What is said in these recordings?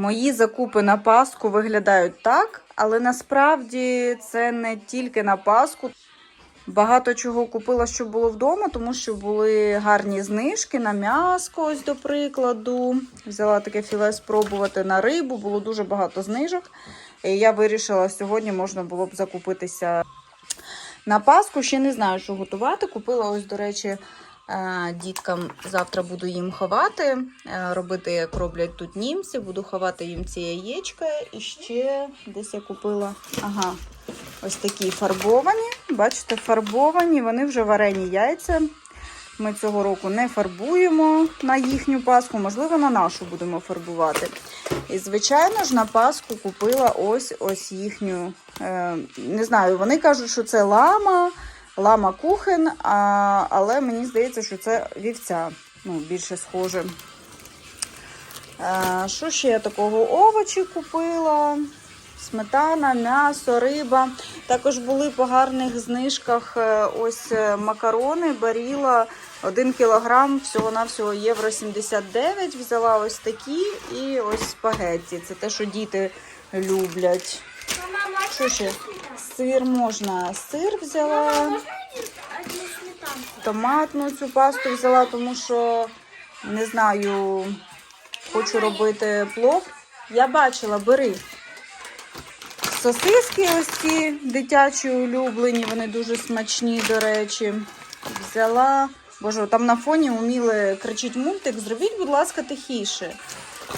Мої закупи на Пасху виглядають так, але насправді це не тільки на Пасху. Багато чого купила, що було вдома, тому що були гарні знижки на м'яско, ось до прикладу. Взяла таке філе спробувати на рибу, було дуже багато знижок. І я вирішила, сьогодні можна було б закупитися на Пасху. Ще не знаю, що готувати. Купила ось, до речі, діткам завтра буду їм ховати, е, робити, як роблять тут німці. Буду ховати їм ці яєчка. І ще десь я купила. Ага, ось такі фарбовані. Бачите, фарбовані, вони вже варені яйця. Ми цього року не фарбуємо на їхню Пасху, можливо, на нашу будемо фарбувати. І, звичайно ж, на Пасху купила ось ось їхню. Е, не знаю, вони кажуть, що це лама, лама кухен, а, але мені здається, що це вівця. Ну, більше схоже. Е, що ще я такого? Овочі купила. Сметана, м'ясо, риба. Також були по гарних знижках е, ось е, макарони, баріла 1 кілограм, всього-навсього євро 79. Взяла ось такі і ось спагетті. Це те, що діти люблять. Що ще? Сир можна. Сир взяла, томатну цю пасту взяла, тому що не знаю, хочу робити плов. Я бачила, бери. Сосиски ось ці дитячі улюблені, вони дуже смачні, до речі. Взяла. Боже, там на фоні уміли кричить мультик. Зробіть, будь ласка, тихіше.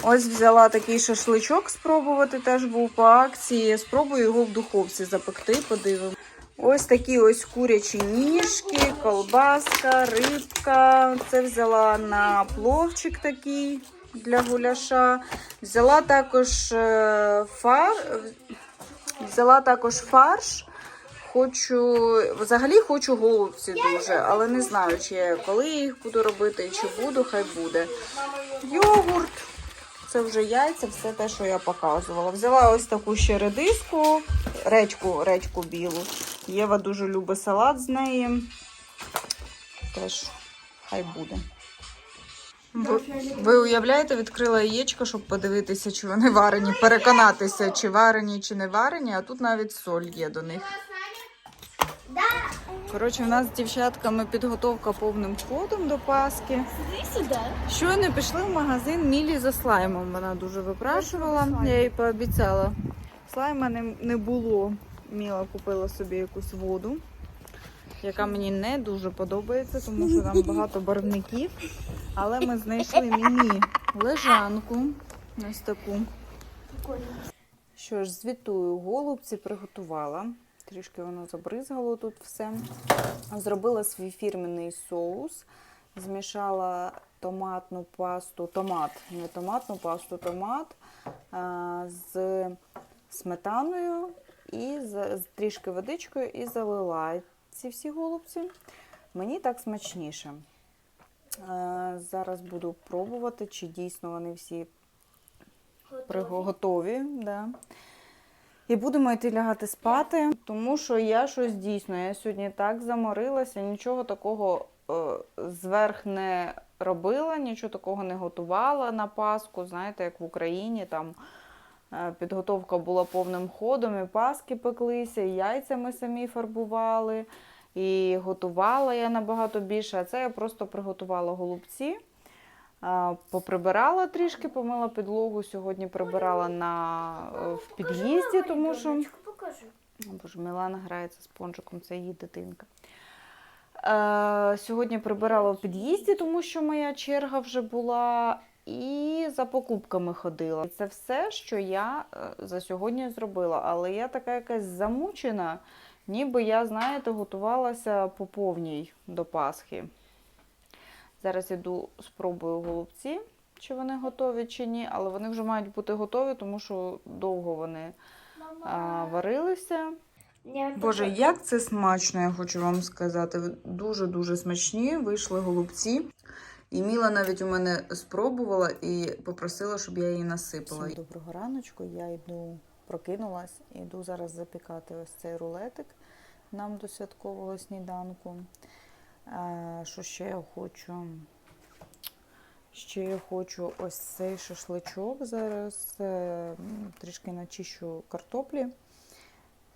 Ось взяла такий шашличок спробувати, теж був по акції. Спробую його в духовці запекти, подивимо. Ось такі ось курячі ніжки, колбаска, рибка. Це взяла на пловчик такий для гуляша. Взяла також е, фар. Взяла також фарш. Хочу, взагалі хочу голубці дуже, але не знаю, чи я коли їх буду робити, чи буду, хай буде. Йогурт. Це вже яйця, все те, що я показувала. Взяла ось таку ще редиску, редьку, редьку білу. Єва дуже любить салат з неї. Теж хай буде. Ви, ви уявляєте, відкрила яєчко, щоб подивитися, чи вони варені, переконатися, чи варені, чи не варені, а тут навіть соль є до них. Коротше, у нас з дівчатками підготовка повним ходом до Паски. Щойно пішли в магазин Мілі за слаймом. Вона дуже випрашувала. Я їй пообіцяла. Слайма не, не було. Міла купила собі якусь воду, яка мені не дуже подобається, тому що там багато барвників. Але ми знайшли міні лежанку. Ось таку. Що ж, звітую, голубці приготувала. Трішки воно забризгало тут все. Зробила свій фірменний соус. Змішала томатну пасту, томат, не томатну пасту, томат з сметаною і з, з трішки водичкою і залила ці всі голубці. Мені так смачніше. Зараз буду пробувати, чи дійсно вони всі готові. Да. І будемо йти лягати спати, тому що я щось дійсно. Я сьогодні так заморилася, нічого такого е, зверх не робила, нічого такого не готувала на Пасху. Знаєте, як в Україні там е, підготовка була повним ходом, і паски пеклися, і яйця ми самі фарбували, і готувала я набагато більше. А це я просто приготувала голубці. Поприбирала трішки, помила підлогу. Сьогодні прибирала на, е, в під'їзді, тому що. О, Боже, Мілана грається з пончиком, це її дитинка. Е, сьогодні прибирала в під'їзді, тому що моя черга вже була, і за покупками ходила. Це все, що я е, за сьогодні зробила. Але я така якась замучена, ніби я, знаєте, готувалася по повній до Пасхи. Зараз іду спробую голубці, чи вони готові, чи ні, але вони вже мають бути готові, тому що довго вони а, варилися. Боже, як це смачно, я хочу вам сказати. Дуже-дуже смачні вийшли голубці. І Міла навіть у мене спробувала і попросила, щоб я її насипала. Всім доброго раночку. Я йду, прокинулась, іду зараз запікати ось цей рулетик нам до святкового сніданку. Що ще я хочу? Ще я хочу ось цей шашличок зараз. е, Трішки начищу картоплі.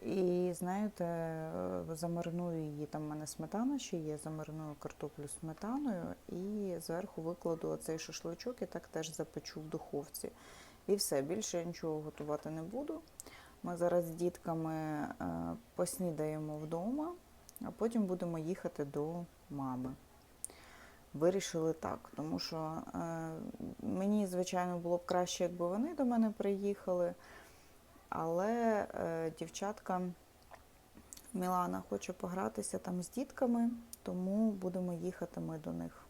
І знаєте, е, замариную її. Там в мене сметана ще є, замариную картоплю сметаною і зверху викладу оцей шашличок і так теж запечу в духовці. І все, більше я нічого готувати не буду. Ми зараз з дітками е, поснідаємо вдома, а потім будемо їхати до мами. Вирішили так, тому що е, мені, звичайно, було б краще, якби вони до мене приїхали. Але е, дівчатка Мілана хоче погратися там з дітками, тому будемо їхати ми до них.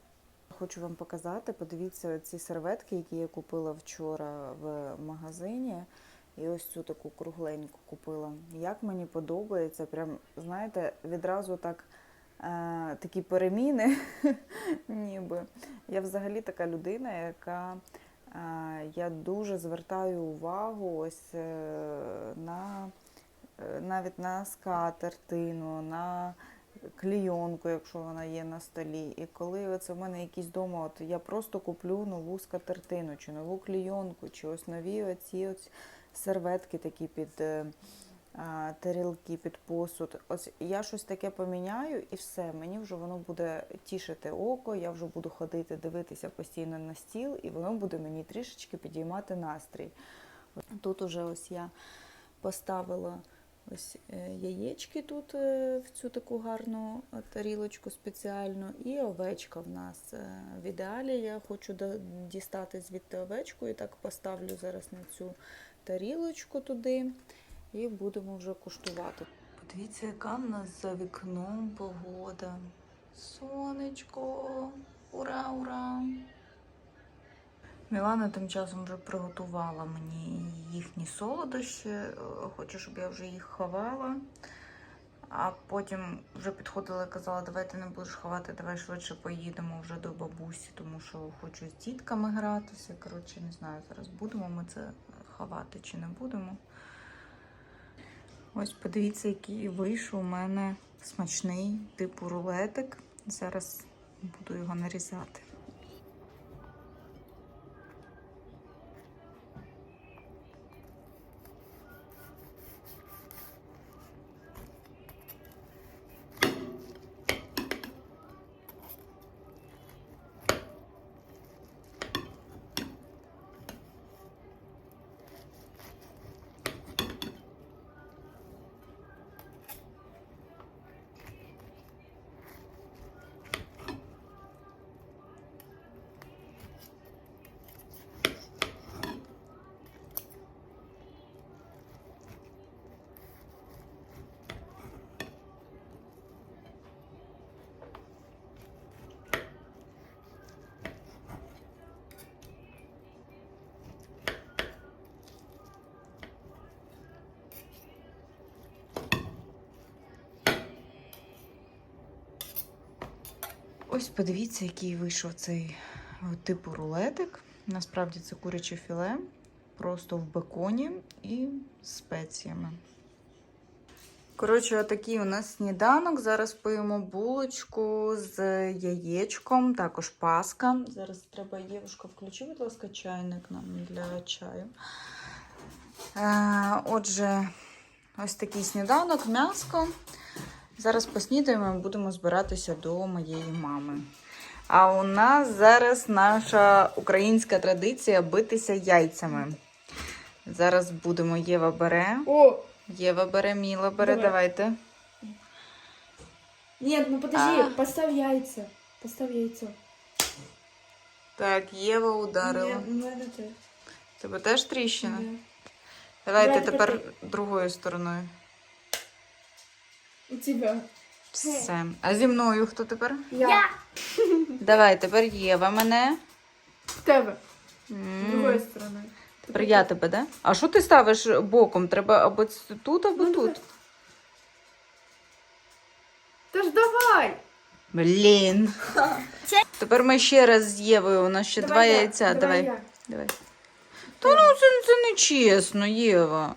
Хочу вам показати, подивіться ці серветки, які я купила вчора в магазині. І ось цю таку кругленьку купила. Як мені подобається, прям, знаєте, відразу так е, такі переміни, ніби. Я взагалі така людина, яка е, я дуже звертаю увагу ось е, на е, навіть на скатертину, на клійонку, якщо вона є на столі. І коли це в мене якісь вдома, от я просто куплю нову скатертину, чи нову клійонку, чи ось нові оці ось серветки такі під е, тарілки, під посуд. Ось я щось таке поміняю і все, мені вже воно буде тішити око, я вже буду ходити, дивитися постійно на стіл, і воно буде мені трішечки підіймати настрій. Тут уже ось я поставила ось е, яєчки тут е, в цю таку гарну тарілочку спеціальну, і овечка в нас. В ідеалі я хочу дістати звідти овечку і так поставлю зараз на цю тарілочку туди і будемо вже куштувати. Подивіться, яка в нас за вікном погода. Сонечко, ура, ура! Мілана тим часом вже приготувала мені їхні солодощі. Хоче, щоб я вже їх ховала. А потім вже підходила і казала, давай ти не будеш ховати, давай швидше поїдемо вже до бабусі, тому що хочу з дітками гратися. Коротше, не знаю, зараз будемо ми це ховати чи не будемо. Ось подивіться, який вийшов у мене смачний типу рулетик. Зараз буду його нарізати. Ось подивіться, який вийшов цей е, типу рулетик. Насправді це куряче філе, просто в беконі і спеціями. Коротше, отакий у нас сніданок. Зараз поїмо булочку з яєчком, також паска. Зараз треба Євушка, включи, будь ласка, чайник нам для чаю. Е, отже, ось такий сніданок, м'яско. Зараз поснідаємо і будемо збиратися до моєї мами. А у нас зараз наша українська традиція битися яйцями. Зараз будемо Єва бере. О! Єва бере, Міла бере, Давай. давайте. Нет, ну подожди, А. поставь яйца. Поставь яйцо. Так, Єва ударила. Нет, ну это ты. Тебе теж тріщина? Да. Давайте Давай тепер тепер другою стороною. У тебя. Все. А зі мною хто тепер? Я. Давай, тепер Єва мене. В тебе. М. С другой стороны. Тепер я тебе, да? А що ти ставиш боком? Треба або ц- тут, або Ну, тут. Да ж давай. Блін. Тепер ми ще раз з Євою. У нас ще два я, яйця. Давай. я. Давай. Та ну це, це не чесно, Єва.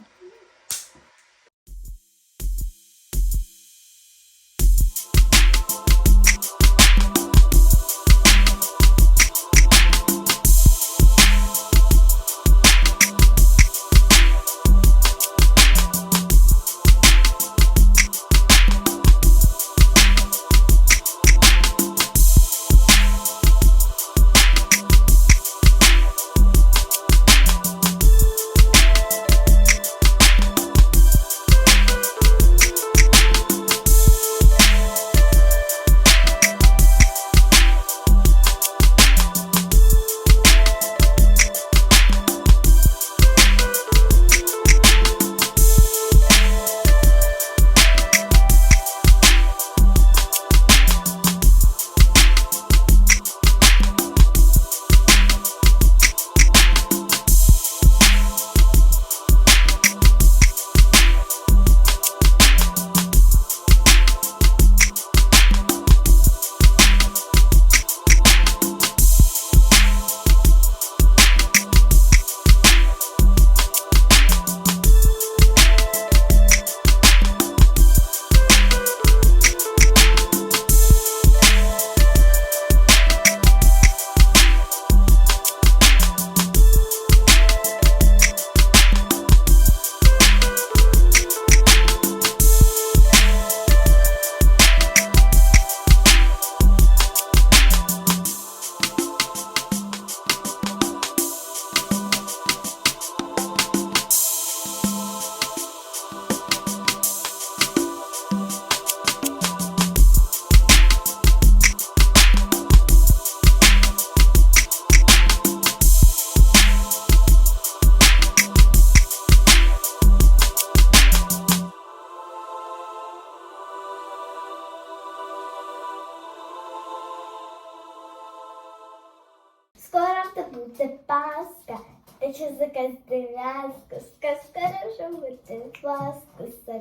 та що закасти ляску, сказка що буде Пасха,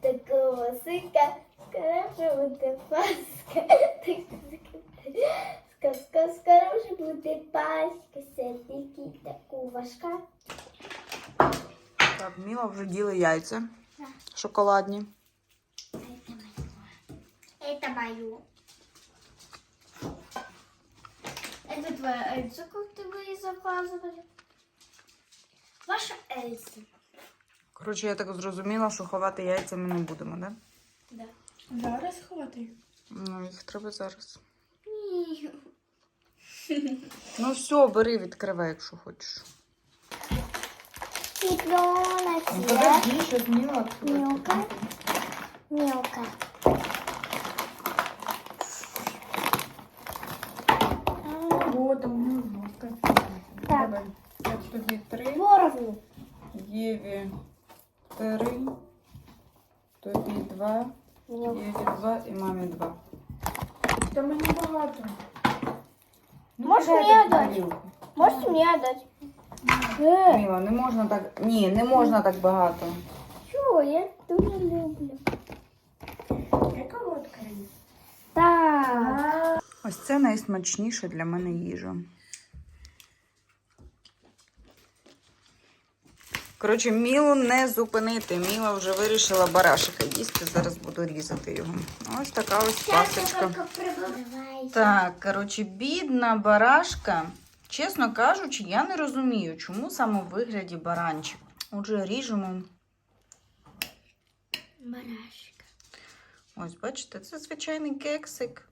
такого сика, скоро буде Пасха, сказка, скоро вже буде Пасха, сядики таку важка. Так, Міла вже діли яйця шоколадні. Это мое. Это твоя Эльза, как ты вы ее заказывали? Ваша Эльза. Коротше, я так зрозуміла, що ховати яйця ми не будемо, так? Да? Да. Зараз хвати. Ну, їх треба зараз. Ні. Ну все, бери, відкривай, якщо хочеш. Міла Мілка. Мелко. О, там у мене. Так, Давай. Тобі три, поровну. Єві три, тобі два. Єві два і мамі два. Та мені багато. Ну, Можеш мені дати? Можете мне отдать? Э, Міла, не можна так. Ні, не можна так багато. чё, я тоже люблю. Яка водка? Так. Ось це найсмачніша для мене їжа. Коротше, Мілу не зупинити. Міла вже вирішила барашика їсти. Зараз буду різати його. Ось така ось пасочка. Так, коротше, бідна барашка. Чесно кажучи, я не розумію, чому саме в вигляді баранчик. Отже, ріжемо. Барашка. Ось, бачите, це звичайний кексик,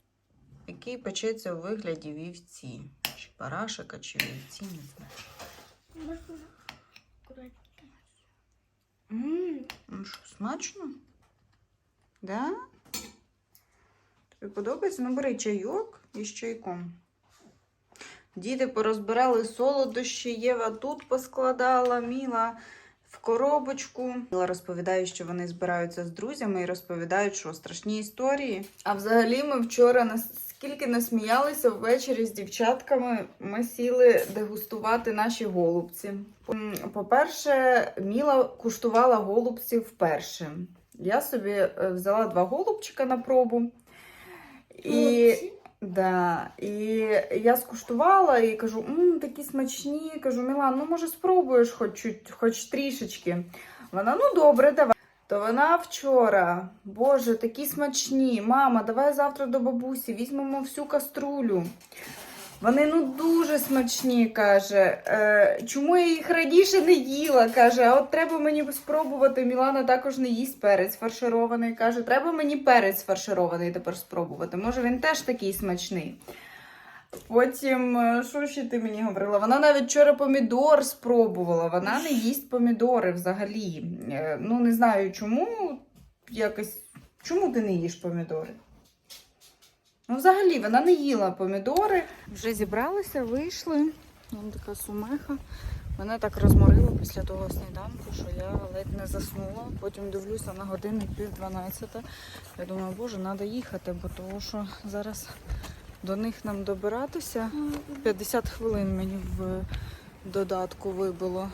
який печеться у вигляді вівці. Чи барашика, чи вівці, не знаю. Ну що, смачно? Да? Тобі подобається? Ну, бери чайок із чайком. Діти порозбирали солодощі, Єва тут поскладала, Міла в коробочку. Міла розповідає, що вони збираються з друзями і розповідають, що страшні історії. А взагалі ми вчора наскільки насміялися ввечері з дівчатками, ми сіли дегустувати наші голубці. По-перше, Міла куштувала голубці вперше. Я собі е, взяла два голубчика на пробу. І, да, і я скуштувала і кажу, М, такі смачні. Кажу, Мілан, ну може спробуєш хоч, хоч трішечки. Вона, ну добре, давай. То вона вчора, боже, такі смачні. Мама, давай завтра до бабусі, візьмемо всю каструлю. Вони ну дуже смачні, каже. Е, чому я їх раніше не їла? каже, а от треба мені спробувати. Мілана також не їсть перець фарширований. Каже, треба мені перець фарширований тепер спробувати. Може, він теж такий смачний. Потім, е, що ще ти мені говорила? Вона навіть вчора помідор спробувала. Вона не їсть помідори взагалі. Е, Ну, не знаю чому. Якось. Чому ти не їш помідори? Ну, взагалі, вона не їла помідори. Вже зібралися, вийшли. Вон така сумеха. Мене так розморило після того сніданку, що я ледь не заснула. Потім дивлюся на годинник пів дванадцята. Я думаю, боже, треба їхати, бо того, що зараз до них нам добиратися. 50 хвилин мені в додатку вибило.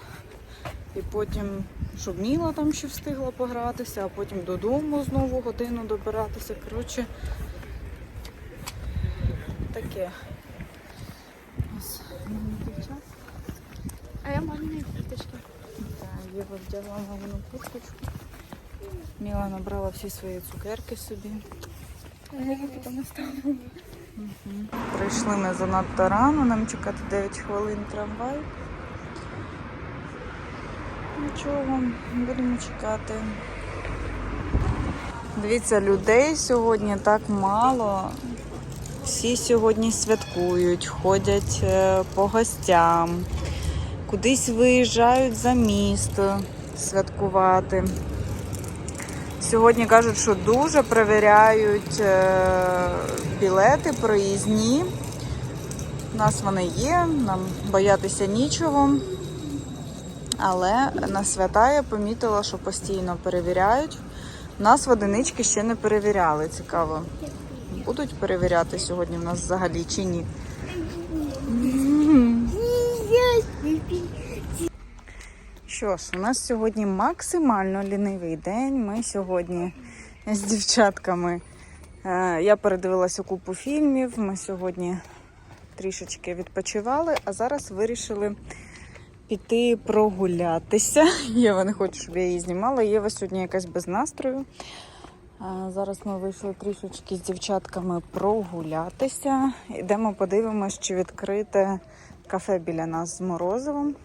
І потім, щоб Міла там ще встигла погратися, а потім додому знову годину добиратися. Коротше, таке. Ось. А я мамині курточки. Так, Єва вдягла мамину курточку. Міла набрала всі свої цукерки собі. А я їх потім оставлю. Прийшли ми занадто рано, нам чекати 9 хвилин трамвай. Нічого, будемо чекати. Дивіться, людей сьогодні так мало. Всі сьогодні святкують, ходять е, по гостям, кудись виїжджають за місто святкувати. Сьогодні кажуть, що дуже перевіряють е, білети проїзні. У нас вони є, нам боятися нічого. Але на свята я помітила, що постійно перевіряють. Нас в одинички ще не перевіряли. Цікаво. Будуть перевіряти сьогодні в нас взагалі чи? Ні, що ж, у нас сьогодні максимально лінивий день. Ми сьогодні з дівчатками. е, Я передивилася купу фільмів. Ми сьогодні трішечки відпочивали, а зараз вирішили піти прогулятися. Єва не хоче, щоб я її знімала. Єва сьогодні якась без настрою. Зараз ми вийшли трішечки з дівчатками прогулятися. Йдемо подивимось, чи відкрите кафе біля нас з морозивом.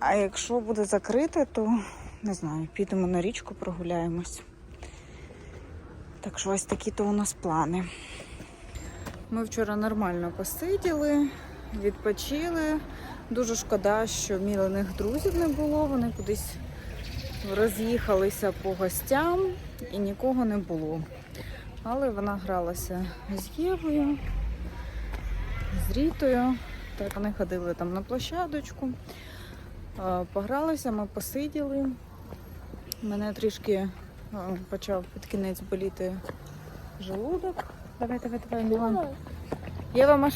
А якщо буде закрите, то не знаю, підемо на річку, прогуляємось. Так що ось такі то у нас плани. Ми вчора нормально посиділи, відпочили. Дуже шкода, що мілених друзів не було. Вони кудись роз'їхалися по гостям і нікого не було. Але вона гралася з Євою, з Рітою. Так вони ходили там на площадочку. Погралися, ми посиділи. Мене трішки почав під кінець боліти желудок. Давай, давай, давай, Мілан. Єва маш...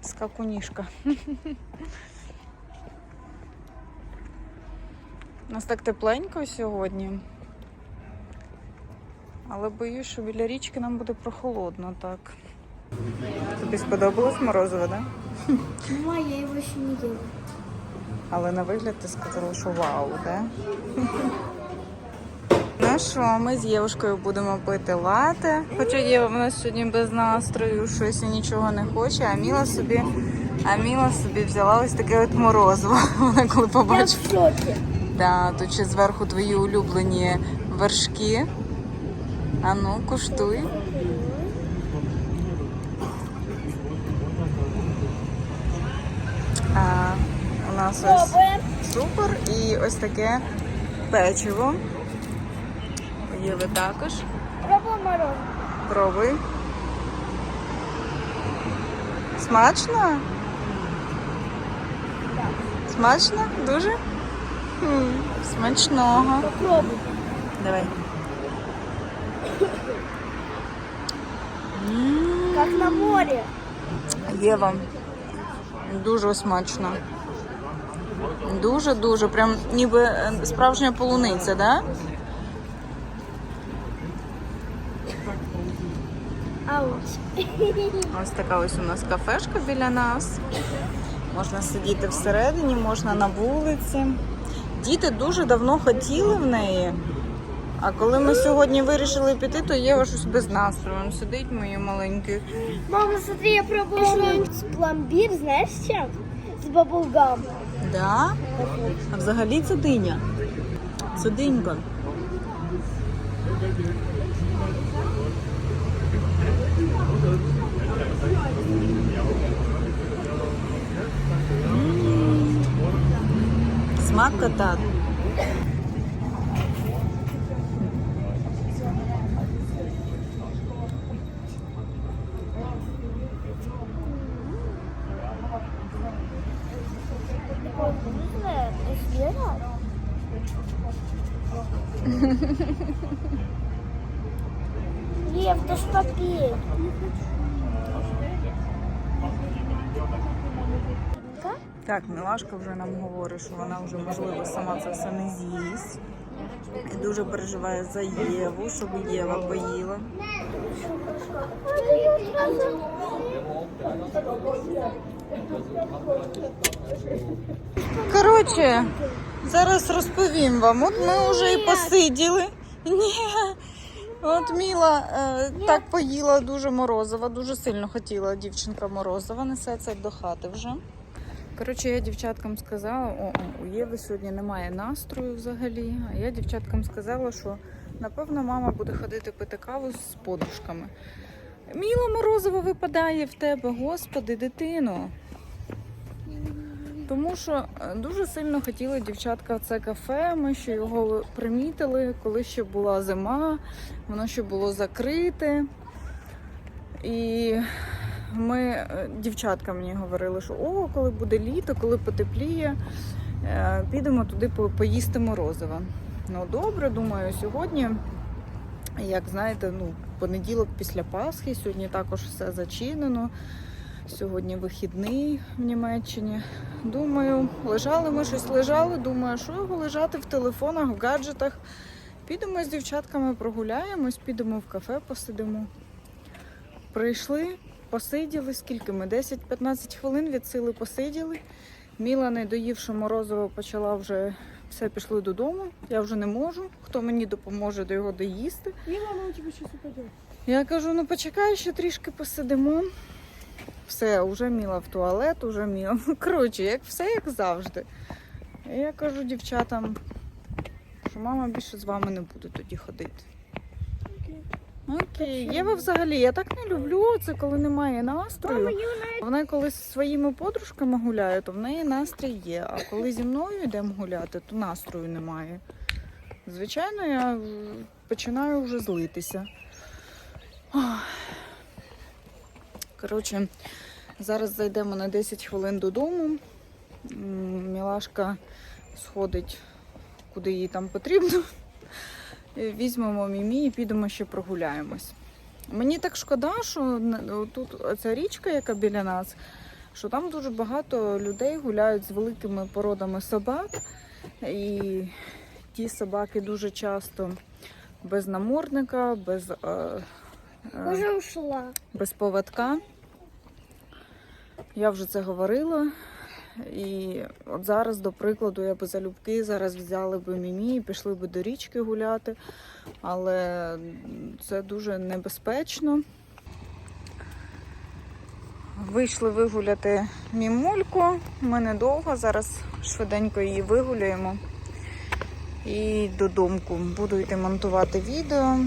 Скакуніжка. У нас так тепленько сьогодні. Але боюсь, що біля річки нам буде прохолодно так. Тобі сподобалось морозиво, так? Да? Мама, я его еще не ела. Але на вигляд ти сказала, що вау, да? Ну що, ми з Євушкою будемо пити лате. Хоча Єва в нас сьогодні без настрою, щось і нічого не хоче, а Міла собі, а Міла собі взяла ось таке от морозиво. Вона коли Я в побачила. Да, тут ще зверху твої улюблені вершки. А ну, куштуй. А, у нас ось супер і ось таке печиво. Єви також. Пробуй мороз. Пробуй. Смачно? Смачно? Дуже? Хм, смачного. Попробуй. Давай. Как на море. Єва. Дуже смачно. Дуже-дуже. Прям ніби е, справжня полуниця, да? Ось така ось у нас кафешка біля нас. Можна сидіти всередині, можна на вулиці. Діти дуже давно хотіли в неї. А коли ми сьогодні вирішили піти, то Єва щось без настрою. Він сидить мої маленький. Мама, смотри, я пломбир, знаешь с чем? С баблгам. Да? А взагалі це диня. Це динька. Смак кота. Так, Мілашка вже нам говорить, що вона вже можливо сама це все не з'їсть. І дуже переживає за Єву, щоб Єва поїла. Коротше, зараз розповім вам. От ми вже і посиділи. Ні. От Міла е, так поїла дуже морозива, дуже сильно хотіла дівчинка морозива, несеться до хати вже. Коротше, я дівчаткам сказала, о, у Єви сьогодні немає настрою взагалі. А я дівчаткам сказала, що напевно мама буде ходити пити каву з подружками. Міла морозиво випадає в тебе, господи, дитино. Тому що е, дуже сильно хотіли дівчатка в це кафе. Ми ще його примітили, коли ще була зима, воно ще було закрите. І ми, е, дівчатка мені говорили, що о, коли буде літо, коли потепліє, е, підемо туди по- поїсти морозиво. Ну добре, думаю, сьогодні, як знаєте, ну, понеділок після Пасхи, сьогодні також все зачинено. Сьогодні вихідний в Німеччині. Думаю, лежали ми щось лежали. Думаю, що його лежати в телефонах, в гаджетах. Підемо з дівчатками прогуляємось, підемо в кафе, посидимо. Прийшли, посиділи, скільки ми? 10-15 хвилин від сили посиділи. Міла, не доївши морозиво, почала вже все пішли додому. Я вже не можу. Хто мені допоможе до його доїсти? Мила, она у тебя сейчас упадет. Я кажу, ну почекай, ще трішки посидимо. Все, вже міла в туалет, уже міла. Ну, Коротше, як все як завжди. І я кажу дівчатам, що мама більше з вами не буде тоді ходити. Окей. Єва взагалі, я так не люблю це, коли немає настрою. Вона коли зі своїми подружками гуляє, то в неї настрій є. А коли зі мною йдемо гуляти, то настрою немає. Звичайно, я починаю вже злитися. Коротше, зараз зайдемо на 10 хвилин додому. Мілашка сходить, куди їй там потрібно. Е, Візьмемо мімі і підемо ще прогуляємось. Мені так шкода, що тут ця річка, яка біля нас, що там дуже багато людей гуляють з великими породами собак. І ті собаки дуже часто без намордника, без, е, е, без поводка. Я вже це говорила. І от зараз, до прикладу, я би залюбки зараз взяли би мімі і пішли би до річки гуляти, але це дуже небезпечно. Вийшли вигуляти мімульку. Ми недовго, зараз швиденько її вигуляємо. І додому буду йти монтувати відео.